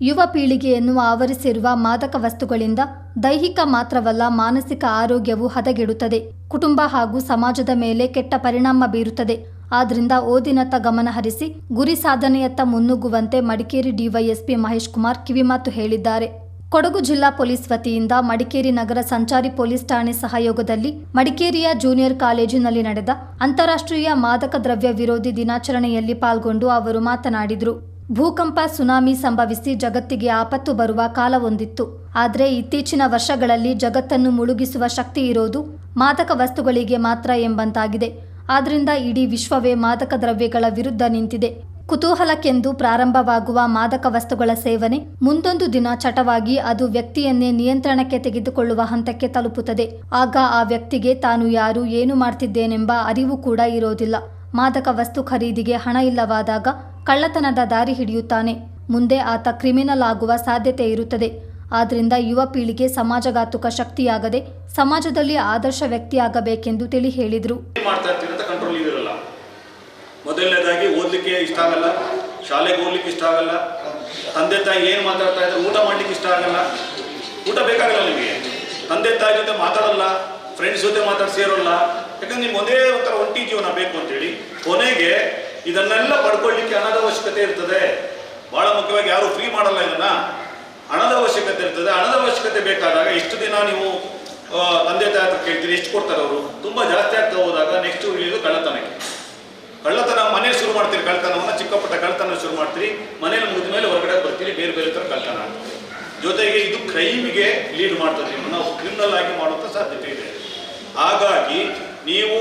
ಯುವ ಪೀಳಿಗೆಯನ್ನು ಆವರಿಸಿರುವ ಮಾದಕ ವಸ್ತುಗಳಿಂದ ದೈಹಿಕ ಮಾತ್ರವಲ್ಲ ಮಾನಸಿಕ ಆರೋಗ್ಯವು ಹದಗೆಡುತ್ತದೆ. ಕುಟುಂಬ ಹಾಗೂ ಸಮಾಜದ ಮೇಲೆ ಕೆಟ್ಟ ಪರಿಣಾಮ ಬೀರುತ್ತದೆ. ಆದ್ರಿಂದ ಓದಿನತ್ತ ಗಮನ ಹರಿಸಿ ಗುರಿ ಸಾಧನೆಯತ್ತ ಮುನ್ನುಗ್ಗುವಂತೆ ಮಡಿಕೇರಿ ಡಿವೈಎಸ್ಪಿ ಮಹೇಶ್ ಕುಮಾರ್ ಕಿವಿಮಾತು ಹೇಳಿದ್ದಾರೆ. ಕೊಡಗು ಜಿಲ್ಲಾ ಪೊಲೀಸ್ ವತಿಯಿಂದ ಮಡಿಕೇರಿ ನಗರ ಸಂಚಾರಿ ಪೊಲೀಸ್ ಠಾಣೆ ಸಹಯೋಗದಲ್ಲಿ ಮಡಿಕೇರಿಯ ಜೂನಿಯರ್ ಕಾಲೇಜಿನಲ್ಲಿ ನಡೆದ ಅಂತಾರಾಷ್ಟ್ರೀಯ ಮಾದಕ ದ್ರವ್ಯ ವಿರೋಧಿ ದಿನಾಚರಣೆಯಲ್ಲಿ ಪಾಲ್ಗೊಂಡು ಅವರು ಮಾತನಾಡಿದರು. ಭೂಕಂಪ, ಸುನಾಮಿ ಸಂಭವಿಸಿ ಜಗತ್ತಿಗೆ ಆಪತ್ತು ಬರುವ ಕಾಲವೊಂದಿತ್ತು ಆದರೆ ಇತ್ತೀಚಿನ ವರ್ಷಗಳಲ್ಲಿ ಜಗತ್ತನ್ನು ಮುಳುಗಿಸುವ ಶಕ್ತಿ ಇರೋದು ಮಾದಕ ವಸ್ತುಗಳಿಗೆ ಮಾತ್ರ ಎಂಬಂತಾಗಿದೆ. ಆದ್ರಿಂದ ಇಡೀ ವಿಶ್ವವೇ ಮಾದಕ ದ್ರವ್ಯಗಳ ವಿರುದ್ಧ ನಿಂತಿದೆ. ಕುತೂಹಲಕ್ಕೆಂದು ಪ್ರಾರಂಭವಾಗುವ ಮಾದಕ ವಸ್ತುಗಳ ಸೇವನೆ ಮುಂದೊಂದು ದಿನ ಚಟವಾಗಿ ಅದು ವ್ಯಕ್ತಿಯನ್ನೇ ನಿಯಂತ್ರಣಕ್ಕೆ ತೆಗೆದುಕೊಳ್ಳುವ ಹಂತಕ್ಕೆ ತಲುಪುತ್ತದೆ. ಆಗ ಆ ವ್ಯಕ್ತಿಗೆ ತಾನು ಯಾರು, ಏನು ಮಾಡ್ತಿದ್ದೇನೆಂಬ ಅರಿವು ಕೂಡ ಇರೋದಿಲ್ಲ. ಮಾದಕ ವಸ್ತು ಖರೀದಿಗೆ ಹಣ ಇಲ್ಲವಾದಾಗ ಕಳ್ಳತನದ ದಾರಿ ಹಿಡಿಯುತ್ತಾನೆ. ಮುಂದೆ ಆತ ಕ್ರಿಮಿನಲ್ ಆಗುವ ಸಾಧ್ಯತೆ ಇರುತ್ತದೆ. ಆದ್ದರಿಂದ ಯುವ ಪೀಳಿಗೆ ಸಮಾಜಘಾತುಕ ಶಕ್ತಿಯಾಗದೆ ಸಮಾಜದಲ್ಲಿ ಆದರ್ಶ ವ್ಯಕ್ತಿಯಾಗಬೇಕೆಂದು ತಿಳಿ ಹೇಳಿದರು. ಮೊದಲನೇದಾಗಿ ಓದಲಿಕ್ಕೆ ಇಷ್ಟ ಆಗಲ್ಲ, ಶಾಲೆಗೆ ಹೋಗ್ಲಿಕ್ಕೆ ಇಷ್ಟ ಆಗಲ್ಲ, ತಂದೆ ತಾಯಿ ಏನು ಮಾತಾಡ್ತಾ ಇದ್ದಾರೆ ಊಟ ಮಾಡ್ಲಿಕ್ಕೆ ಇಷ್ಟ ಆಗಲ್ಲ. ಊಟ ಬೇಕಾಗಲ್ಲ ನಿಮಗೆ. ತಂದೆ ತಾಯಿ ಜೊತೆ ಮಾತಾಡಲ್ಲ ಫ್ರೆಂಡ್ಸ್ ಜೊತೆ ಮಾತಾಡಿ ಸೇರೋಲ್ಲ. ಯಾಕಂದ್ರೆ ನಿಮ್ಗೆ ಒಂದೇ ಒಂಥರ ಒಂಟಿ ಜೀವನ ಬೇಕು ಅಂತೇಳಿ, ಕೊನೆಗೆ ಇದನ್ನೆಲ್ಲ ಪಡ್ಕೊಳ್ಳಿಕ್ಕೆ ಹಣದ ಅವಶ್ಯಕತೆ ಇರ್ತದೆ. ಬಹಳ ಮುಖ್ಯವಾಗಿ ಯಾರು ಫ್ರೀ ಮಾಡಲ್ಲ ಇದನ್ನ. ಹಣದ ಅವಶ್ಯಕತೆ ಇರ್ತದೆ. ಹಣದ ಅವಶ್ಯಕತೆ ಬೇಕಾದಾಗ ಇಷ್ಟು ದಿನ ನೀವು ತಂದೆ ತಾಯಿ ಹತ್ರ ಕೇಳ್ತೀರಿ, ಎಷ್ಟು ಕೊಡ್ತಾರೆ ಅವರು? ತುಂಬಾ ಜಾಸ್ತಿ ಆಗ್ತಾ ಹೋದಾಗ ನೆಕ್ಸ್ಟ್ ಇಳಿಯೋದು ಕಳ್ಳತನಕ್ಕೆ. ಕಳ್ಳತನ ಮನೆ ಶುರು ಮಾಡ್ತೀರಿ, ಕಳ್ಳತನವನ್ನು ಚಿಕ್ಕ ಪುಟ್ಟ ಕಳ್ಳತನ ಶುರು ಮಾಡ್ತೀರಿ ಮನೇಲಿ ಮುಗಿದ ಮೇಲೆ ಹೊರಗಡೆ ಬರ್ತೀರಿ, ಬೇರೆ ಬೇರೆ ಥರ ಕಳ್ಳತನ ಜೊತೆಗೆ ಇದು ಕ್ರೈಮಿಗೆ ಲೀಡ್ ಮಾಡ್ತದೆ ನಾವು ಕ್ರಿಮಿನಲ್ ಆಗಿ ಮಾಡುವಂಥ ಸಾಧ್ಯತೆ ಇದೆ. ಹಾಗಾಗಿ ನೀವು,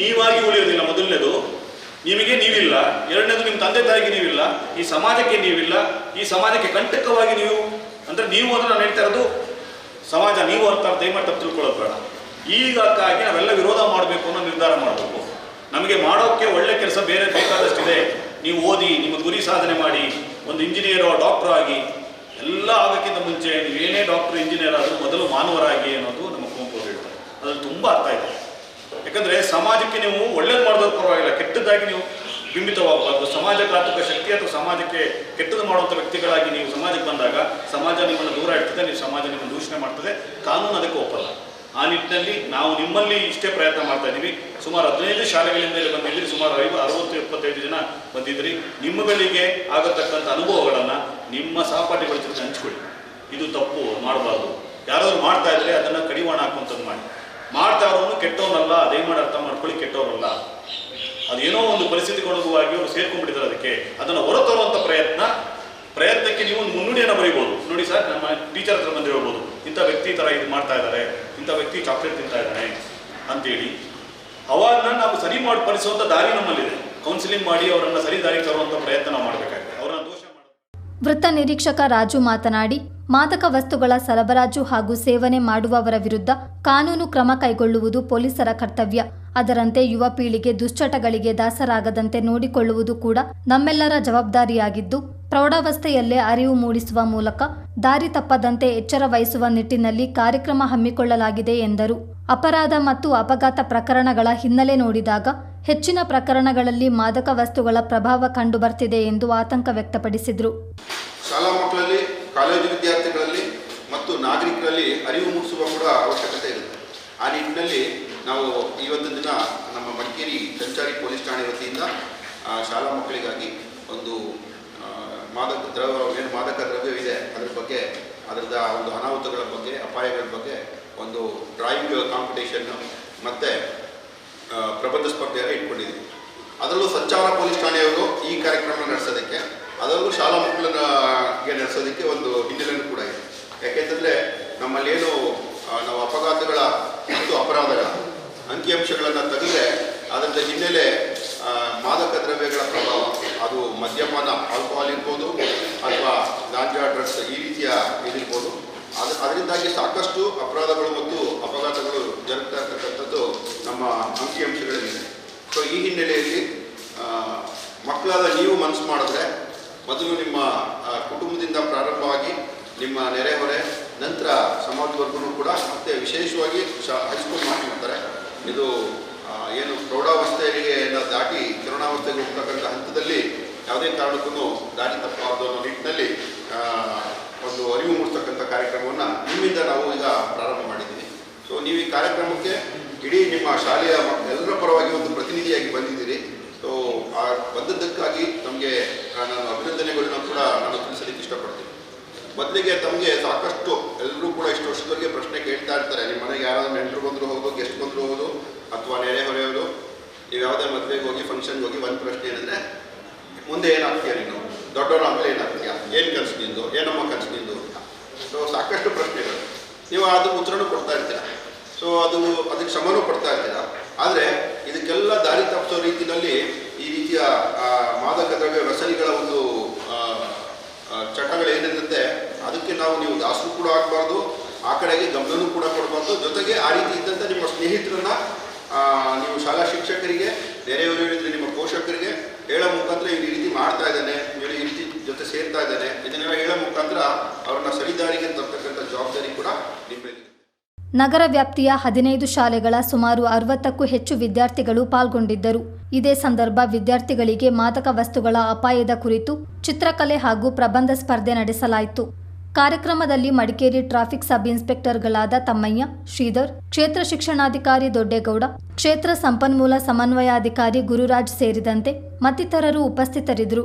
ನೀವಾಗಿ ಉಳಿಯೋದಿಲ್ಲ ಮೊದಲನೇದು. ನಿಮಗೆ ನೀವಿಲ್ಲ. ಎರಡನೇದು ನಿಮ್ಮ ತಂದೆ ತಾಯಿಗೆ ನೀವಿಲ್ಲ. ಈ ಸಮಾಜಕ್ಕೆ ನೀವಿಲ್ಲ. ಈ ಸಮಾಜಕ್ಕೆ ಕಂಟಕವಾಗಿ ನೀವು, ಅಂದರೆ ನೀವು ಅಂದರೆ ನಾನು ಹೇಳ್ತಾ ಇರೋದು ಸಮಾಜ ನೀವು ಅಂತ ದಯಮಾಡಿ ತಪ್ಪು ತಿಳ್ಕೊಳ್ಳೋದು ಬೇಡ. ಈಗಕ್ಕಾಗಿ ನಾವೆಲ್ಲ ವಿರೋಧ ಮಾಡಬೇಕು ಅನ್ನೋ ನಿರ್ಧಾರ ಮಾಡಬೇಕು. ನಮಗೆ ಮಾಡೋಕ್ಕೆ ಒಳ್ಳೆ ಕೆಲಸ ಬೇರೆ ಬೇಕಾದಷ್ಟಿದೆ. ನೀವು ಓದಿ ನಿಮ್ಮ ಗುರಿ ಸಾಧನೆ ಮಾಡಿ, ಒಂದು ಇಂಜಿನಿಯರ್ ಡಾಕ್ಟರ್ ಆಗಿ, ಎಲ್ಲ ಆಗೋಕ್ಕಿಂತ ಮುಂಚೆ ನೀವು ಏನೇ ಡಾಕ್ಟರ್ ಇಂಜಿನಿಯರ್ ಆದರೂ ಮೊದಲು ಮಾನವರಾಗಿ ಅನ್ನೋದು ನಮ್ಮ ಕುಂಪು ಹೇಳ್ತಾರೆ. ಅದ್ರಲ್ಲಿ ತುಂಬ ಅರ್ಥ ಇದೆ. ಯಾಕಂದರೆ ಸಮಾಜಕ್ಕೆ ನೀವು ಪರವಾಗಿಲ್ಲ ಕೆಟ್ಟದ್ದಾಗಿ ನೀವು ಬಿಂಬಿತವಾಗಬಾರ್ದು. ಸಮಾಜ ಘಾತುಕ ಶಕ್ತಿ ಅಥವಾ ಸಮಾಜಕ್ಕೆ ಕೆಟ್ಟದ್ದು ಮಾಡುವಂಥ ವ್ಯಕ್ತಿಗಳಾಗಿ ನೀವು ಸಮಾಜಕ್ಕೆ ಬಂದಾಗ ಸಮಾಜ ನಿಮ್ಮನ್ನು ದೂರ ಇಡ್ತದೆ, ನೀವು ಸಮಾಜ ನಿಮ್ಮನ್ನು ದೂಷಣೆ ಮಾಡ್ತದೆ. ಕಾನೂನು ಅದಕ್ಕೆ ಒಪ್ಪಲ್ಲ. ಆ ನಿಟ್ಟಿನಲ್ಲಿ ನಾವು ನಿಮ್ಮಲ್ಲಿ ಇಷ್ಟೇ ಪ್ರಯತ್ನ ಮಾಡ್ತಾ ಇದ್ದೀವಿ. ಸುಮಾರು ಹದಿನೈದು ಶಾಲೆಗಳಿಂದ ಇಲ್ಲಿ ಬಂದಿದ್ದೀರಿ, ಸುಮಾರು ಐವ ಅರವತ್ತು ಇಪ್ಪತ್ತೈದು ಜನ ಬಂದಿದ್ದೀರಿ. ನಿಮ್ಮಗಳಿಗೆ ಆಗತಕ್ಕಂಥ ಅನುಭವಗಳನ್ನು ನಿಮ್ಮ ಸಹಪಾಠಿಗಳ ಜೊತೆ ಹಂಚ್ಕೊಳ್ಳಿ. ಇದು ತಪ್ಪು, ಮಾಡಬಾರ್ದು. ಯಾರಾದ್ರು ಮಾಡ್ತಾ ಇದ್ರೆ ಅದನ್ನು ಕಡಿವಾಣ ಹಾಕುವಂಥದ್ದು ಮಾಡಿ. ಮಾಡ್ತಾ ಇರೋನು ಕೆಟ್ಟವನಲ್ಲ ಅದೇ ಮಾಡಿ, ಅರ್ಥ ಮಾಡ್ಕೊಳ್ಳಿ ಕೆಟ್ಟವರಲ್ಲ ಅದೇನೋ ಒಂದು ಪರಿಸ್ಥಿತಿಗೊಳಗುವಾಗಿ ಅವರು ಸೇರ್ಕೊಂಡ್ಬಿಟ್ಟಿದ್ದಾರೆ ಅದಕ್ಕೆ. ಅದನ್ನು ಹೊರತರುವಂಥ ಪ್ರಯತ್ನ, ಪ್ರಯತ್ನಕ್ಕೆ ನೀವು ಒಂದು ಮುನ್ನುಡಿಯನ್ನು ಬರೀಬೋದು. ನೋಡಿ ಸರ್, ನಮ್ಮ ಟೀಚರ್ ಹತ್ರ ಬಂದು ಹೇಳ್ಬೋದು, ಇಂಥ ವ್ಯಕ್ತಿ ಥರ ಇದು ಮಾಡ್ತಾ ಇದ್ದಾರೆ, ಇಂಥ ವ್ಯಕ್ತಿ ಚಾಕ್ಲೇಟ್ ತಿಂತಾ ಇದ್ದಾನೆ ಅಂತೇಳಿ. ಅವಾಗ ನಾವು ಸರಿ ಮಾಡಿ ಪರಿಸುವಂಥ ದಾರಿ ನಮ್ಮಲ್ಲಿದೆ. ಕೌನ್ಸಿಲಿಂಗ್ ಮಾಡಿ ಅವರನ್ನು ಸರಿ ದಾರಿಗೆ ತರುವಂಥ ಪ್ರಯತ್ನ ಮಾಡಬೇಕಾಗಿದೆ. ಅವರನ್ನು ದೋಷ ವೃತ್ತ ನಿರೀಕ್ಷಕ ರಾಜು ಮಾತನಾಡಿ ಮಾದಕ ವಸ್ತುಗಳ ಸರಬರಾಜು ಹಾಗೂ ಸೇವನೆ ಮಾಡುವವರ ವಿರುದ್ಧ ಕಾನೂನು ಕ್ರಮ ಕೈಗೊಳ್ಳುವುದು ಪೊಲೀಸರ ಕರ್ತವ್ಯ. ಅದರಂತೆ ಯುವ ಪೀಳಿಗೆ ದುಶ್ಚಟಗಳಿಗೆ ದಾಸರಾಗದಂತೆ ನೋಡಿಕೊಳ್ಳುವುದು ಕೂಡ ನಮ್ಮೆಲ್ಲರ ಜವಾಬ್ದಾರಿಯಾಗಿದ್ದು, ಪ್ರೌಢಾವಸ್ಥೆಯಲ್ಲೇ ಅರಿವು ಮೂಡಿಸುವ ಮೂಲಕ ದಾರಿ ತಪ್ಪದಂತೆ ಎಚ್ಚರ ವಹಿಸುವ ನಿಟ್ಟಿನಲ್ಲಿ ಕಾರ್ಯಕ್ರಮ ಹಮ್ಮಿಕೊಳ್ಳಲಾಗಿದೆ ಎಂದರು. ಅಪರಾಧ ಮತ್ತು ಅಪಘಾತ ಪ್ರಕರಣಗಳ ಹಿನ್ನೆಲೆ ನೋಡಿದಾಗ ಹೆಚ್ಚಿನ ಪ್ರಕರಣಗಳಲ್ಲಿ ಮಾದಕ ವಸ್ತುಗಳ ಪ್ರಭಾವ ಕಂಡುಬರ್ತಿದೆ ಎಂದು ಆತಂಕ ವ್ಯಕ್ತಪಡಿಸಿದರು. ಶಾಲಾ ಮಕ್ಕಳಲ್ಲಿ ಕಾಲೇಜು ವಿದ್ಯಾರ್ಥಿಗಳಲ್ಲಿ ಮತ್ತು ನಾಗರಿಕರಲ್ಲಿ ಅರಿವು ಮೂಡಿಸುವ ಕೂಡ ಅವಶ್ಯಕತೆ ಇರುತ್ತೆ. ಆ ನಿಟ್ಟಿನಲ್ಲಿ ನಾವು ಈ ಒಂದು ದಿನ ನಮ್ಮ ಮಡಿಕೇರಿ ಸಂಚಾರಿ ಪೊಲೀಸ್ ಠಾಣೆ ವತಿಯಿಂದ ಶಾಲಾ ಮಕ್ಕಳಿಗಾಗಿ ಒಂದು ಮಾದಕ ದ್ರವ್ಯ, ಏನು ಮಾದಕ ದ್ರವ್ಯವಿದೆ ಅದರ ಬಗ್ಗೆ, ಅದರದ ಒಂದು ಅನಾಹುತಗಳ ಬಗ್ಗೆ, ಅಪಾಯಗಳ ಬಗ್ಗೆ ಒಂದು ಡ್ರಾಯಿಂಗ್ ಕಾಂಪಿಟೇಷನ್ ಮತ್ತು ಪ್ರಬಂಧ ಸ್ಪರ್ಧೆಯನ್ನು ಇಟ್ಕೊಂಡಿದ್ದೀವಿ. ಅದರಲ್ಲೂ ಸಂಚಾರ ಪೊಲೀಸ್ ಠಾಣೆಯವರು ಈ ಕಾರ್ಯಕ್ರಮ ನಡೆಸೋದಕ್ಕೆ, ಅದರಲ್ಲೂ ಶಾಲಾ ಮಕ್ಕಳನ್ನ ನಡೆಸೋದಕ್ಕೆ ಒಂದು ಹಿನ್ನೆಲೆನೂ ಕೂಡ ಇದೆ. ಯಾಕೆಂತಂದರೆ ನಮ್ಮಲ್ಲೇನು ನಾವು ಅಪಘಾತಗಳ ಮತ್ತು ಅಪರಾಧಗಳ ಅಂಕಿಅಂಶಗಳನ್ನು ತೆಗೆದ್ರೆ ಅದರ ಹಿನ್ನೆಲೆ ಮಾದಕ ದ್ರವ್ಯಗಳ ಪ್ರಭಾವ, ಅದು ಮದ್ಯಪಾನ, ಆಲ್ಕೋಹಾಲ್ ಇರ್ಬೋದು ಅಥವಾ ಗಾಂಜಾ, ಡ್ರಗ್ಸ್ ಈ ರೀತಿಯ ಇದಿರ್ಬೋದು. ಅದು, ಅದರಿಂದಾಗಿ ಸಾಕಷ್ಟು ಅಪರಾಧಗಳು ಮತ್ತು ಅಪಘಾತಗಳು ಜರುಗ್ತಾ ಇರ್ತಕ್ಕಂಥದ್ದು ನಮ್ಮ ಅಂಕಿಅಂಶಗಳಲ್ಲಿದೆ. ಸೊ ಈ ಹಿನ್ನೆಲೆಯಲ್ಲಿ ಮಕ್ಕಳಾದ ನೀವು ಮನಸ್ಸು ಮಾಡಿದ್ರೆ ಮೊದಲು ನಿಮ್ಮ ಕುಟುಂಬದಿಂದ ಪ್ರಾರಂಭವಾಗಿ ನಿಮ್ಮ ನೆರೆಹೊರೆ, ನಂತರ ಸಮಾಜವರ್ಗೂ ಕೂಡ ಮತ್ತೆ ವಿಶೇಷವಾಗಿ ಹೈಸ್ಕೂಲ್ ಮಾಡ್ತಾರೆ ಇದು ಏನು ಪ್ರೌಢಾವಸ್ಥೆಗೆ ದಾಟಿ ಕಿರಣಾವಸ್ಥೆಗೆ ಹೋಗ್ತಕ್ಕಂಥ ಹಂತದಲ್ಲಿ ಯಾವುದೇ ಕಾರಣಕ್ಕೂ ದಾರಿ ತಪ್ಪಬಾರ್ದು ಅನ್ನೋ ನಿಟ್ಟಿನಲ್ಲಿ ಒಂದು ಅರಿವು ಮೂಡಿಸ್ತಕ್ಕಂಥ ಕಾರ್ಯಕ್ರಮವನ್ನು ನಿಮ್ಮಿಂದ ನಾವು ಈಗ ಪ್ರಾರಂಭ ಮಾಡಿದ್ದೀವಿ. ಸೊ ನೀವು ಈ ಕಾರ್ಯಕ್ರಮಕ್ಕೆ ಇಡೀ ನಿಮ್ಮ ಶಾಲೆಯ ಎಲ್ಲರ ಪರವಾಗಿ ಒಂದು ಪ್ರತಿನಿಧಿಯಾಗಿ ಬಂದಿದ್ದೀರಿ. ಸೊ ಆ ಬಂದದ್ದಕ್ಕಾಗಿ ನಮಗೆ ನಾನು ಅಭಿನಂದನೆಗಳನ್ನ ಕೂಡ ನಾನು ತಿಳಿಸಲಿಕ್ಕೆ ಇಷ್ಟಪಡ್ತೀನಿ. ಮೊದಲಿಗೆ ತಮಗೆ ಸಾಕಷ್ಟು ಎಲ್ಲರೂ ಕೂಡ ಇಷ್ಟು ವರ್ಷದವರೆಗೆ ಪ್ರಶ್ನೆ ಕೇಳ್ತಾ ಇರ್ತಾರೆ. ನಿಮ್ಮ ಮನೆಗೆ ಯಾರಾದ್ರೂ ನೆಂಟರು ಬಂದರೂ ಹೋಗೋದು ಗೆಸ್ಟ್ ಬಂದರೂ ಹೋಗೋದು ಅಥವಾ ನೆರೆ ಹೊರೆಯೋದು ನೀವು ಯಾವುದೇ ಮದುವೆಗೆ ಹೋಗಿ ಫಂಕ್ಷನ್ಗೆ ಹೋಗಿ ಒಂದು ಪ್ರಶ್ನೆ ಏನಂದರೆ ಮುಂದೆ ಏನಾಗ್ತೀಯ ನೀನು? ದೊಡ್ಡವರು ಆಮೇಲೆ ಏನಾಗ್ತೀಯ? ಏನು ಕನಸು ನಿಂದು? ಏನಮ್ಮ ಕನಸು ನಿಂದು ಅಂತ. ಸೊ ಸಾಕಷ್ಟು ಪ್ರಶ್ನೆಗಳು. ನೀವು ಅದು ಉತ್ತರನೂ ಕೊಡ್ತಾ ಇರ್ತೀರ. ಸೊ ಅದು, ಅದಕ್ಕೆ ಶ್ರಮನೂ ಕೊಡ್ತಾ ಇರ್ತೀರ. ಆದರೆ ಇದಕ್ಕೆಲ್ಲ ದಾರಿ ತಪ್ಪಿಸೋ ರೀತಿಯಲ್ಲಿ ಈ ರೀತಿಯ ಮಾದಕ ದ್ರವ್ಯ ವ್ಯಸನಿಗಳ ಒಂದು ಚಟಗಳೇನಿರುತ್ತೆ ಅದಕ್ಕೆ ನಾವು ನೀವು ದಾಸರು ಕೂಡ ಆಗಬಾರ್ದು, ಆ ಕಡೆಗೆ ಗಮನನೂ ಕೂಡ ಕೊಡಬಾರ್ದು. ಜೊತೆಗೆ ಆ ರೀತಿ ಇದ್ದಂಥ ನಿಮ್ಮ ಸ್ನೇಹಿತರನ್ನ ನೀವು ಶಾಲಾ ಶಿಕ್ಷಕರಿಗೆ ನೆರೆಹೊರೆಯವರಿದ್ರೆ ನಿಮ್ಮ ಪೋಷಕರಿಗೆ ಹೇಳೋ ಮುಖಾಂತರ ಈ ರೀತಿ ಮಾಡ್ತಾ ಇದ್ದಾನೆ ಈ ರೀತಿ ಜೊತೆ ಸೇರ್ತಾ ಇದ್ದಾನೆ. ಇದನ್ನೆಲ್ಲ ಹೇಳೋ ಮುಖಾಂತರ ಅವ್ರನ್ನ ಸರಿದಾರಿಗೆ ತರ್ತಕ್ಕಂಥ ಜವಾಬ್ದಾರಿ ಕೂಡ ನಿಮ್ಮ ನಗರ ವ್ಯಾಪ್ತಿಯ ಹದಿನೈದು ಶಾಲೆಗಳ ಸುಮಾರು ಅರವತ್ತಕ್ಕೂ ಹೆಚ್ಚು ವಿದ್ಯಾರ್ಥಿಗಳು ಪಾಲ್ಗೊಂಡಿದ್ದರು. ಇದೇ ಸಂದರ್ಭ ವಿದ್ಯಾರ್ಥಿಗಳಿಗೆ ಮಾದಕ ವಸ್ತುಗಳ ಅಪಾಯದ ಕುರಿತು ಚಿತ್ರಕಲೆ ಹಾಗೂ ಪ್ರಬಂಧ ಸ್ಪರ್ಧೆ ನಡೆಸಲಾಯಿತು. ಕಾರ್ಯಕ್ರಮದಲ್ಲಿ ಮಡಿಕೇರಿ ಟ್ರಾಫಿಕ್ ಸಬ್ ಇನ್ಸ್ಪೆಕ್ಟರ್ಗಳಾದ ತಮ್ಮಯ್ಯ, ಶ್ರೀಧರ್, ಕ್ಷೇತ್ರ ಶಿಕ್ಷಣಾಧಿಕಾರಿ ದೊಡ್ಡೇಗೌಡ, ಕ್ಷೇತ್ರ ಸಂಪನ್ಮೂಲ ಸಮನ್ವಯಾಧಿಕಾರಿ ಗುರುರಾಜ್ ಸೇರಿದಂತೆ ಮತ್ತಿತರರು ಉಪಸ್ಥಿತರಿದ್ದರು.